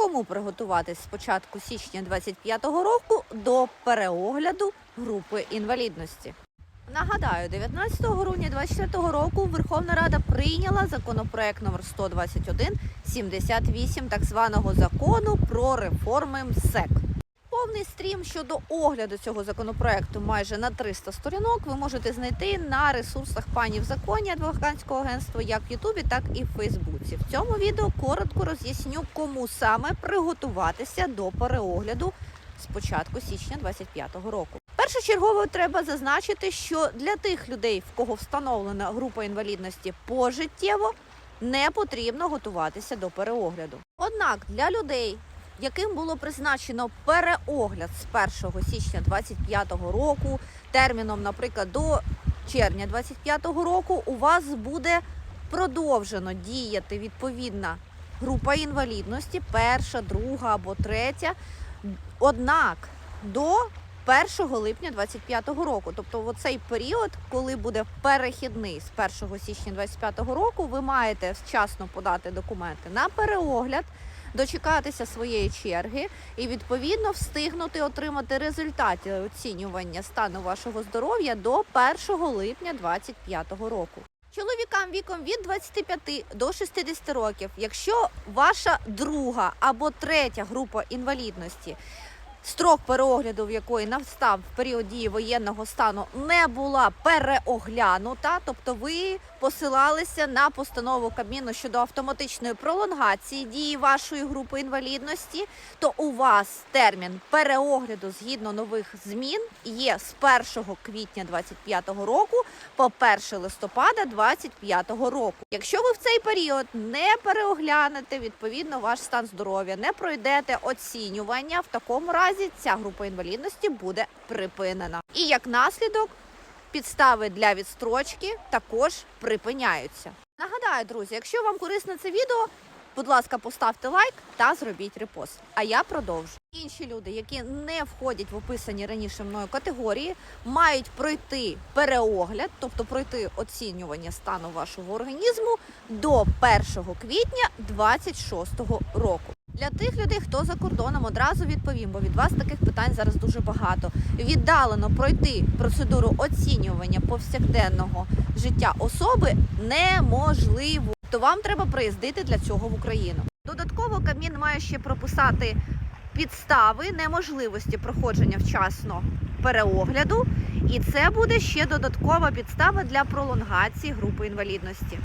кому приготуватись з початку січня 25-го року до переогляду групи інвалідності. Нагадаю, 19 грудня 2024 року Верховна Рада прийняла законопроект номер 121-78 так званого закону про реформи МСЕК. Повний стрім щодо огляду цього законопроекту майже на 300 сторінок ви можете знайти на ресурсах пані в законі адвокатського агентства як в Ютубі, так і в Фейсбуці. В цьому відео коротко роз'ясню, кому саме приготуватися до переогляду з початку січня 2025 року. Першочергово треба зазначити, що для тих людей, в кого встановлена група інвалідності пожиттєво, не потрібно готуватися до переогляду. Однак для людей, яким було призначено переогляд з 1 січня 2025 року, терміном, наприклад, до червня 2025 року, у вас буде продовжено діяти відповідна група інвалідності, перша, друга або третя. Однак до 1 липня 2025 року, тобто в цей період, коли буде перехідний з 1 січня 2025 року, ви маєте вчасно подати документи на переогляд, дочекатися своєї черги і відповідно встигнути отримати результати оцінювання стану вашого здоров'я до 1 липня 2025 року. Чоловікам віком від 25 до 60 років, якщо ваша друга або третя група інвалідності, строк переогляду, в якої настав в період дії воєнного стану, не була переоглянута, тобто ви посилалися на постанову Кабміну щодо автоматичної пролонгації дії вашої групи інвалідності, то у вас термін переогляду згідно нових змін є з 1 квітня 2025 року по 1 листопада 2025 року. Якщо ви в цей період не переоглянете, відповідно ваш стан здоров'я не пройдете оцінювання. В такому разі ця група інвалідності буде припинена. І як наслідок підстави для відстрочки також припиняються. Нагадаю, друзі, якщо вам корисне це відео, будь ласка, поставте лайк та зробіть репост. А я продовжу. Інші люди, які не входять в описані раніше мною категорії, мають пройти переогляд, тобто пройти оцінювання стану вашого організму до 1 квітня 2026 року. Для тих людей, хто за кордоном, одразу відповім, бо від вас таких питань зараз дуже багато. Віддалено пройти процедуру оцінювання повсякденного життя особи неможливо. То вам треба приїздити для цього в Україну. Додатково Кабмін має ще прописати підстави неможливості проходження вчасно переогляду, і це буде ще додаткова підстава для пролонгації групи інвалідності.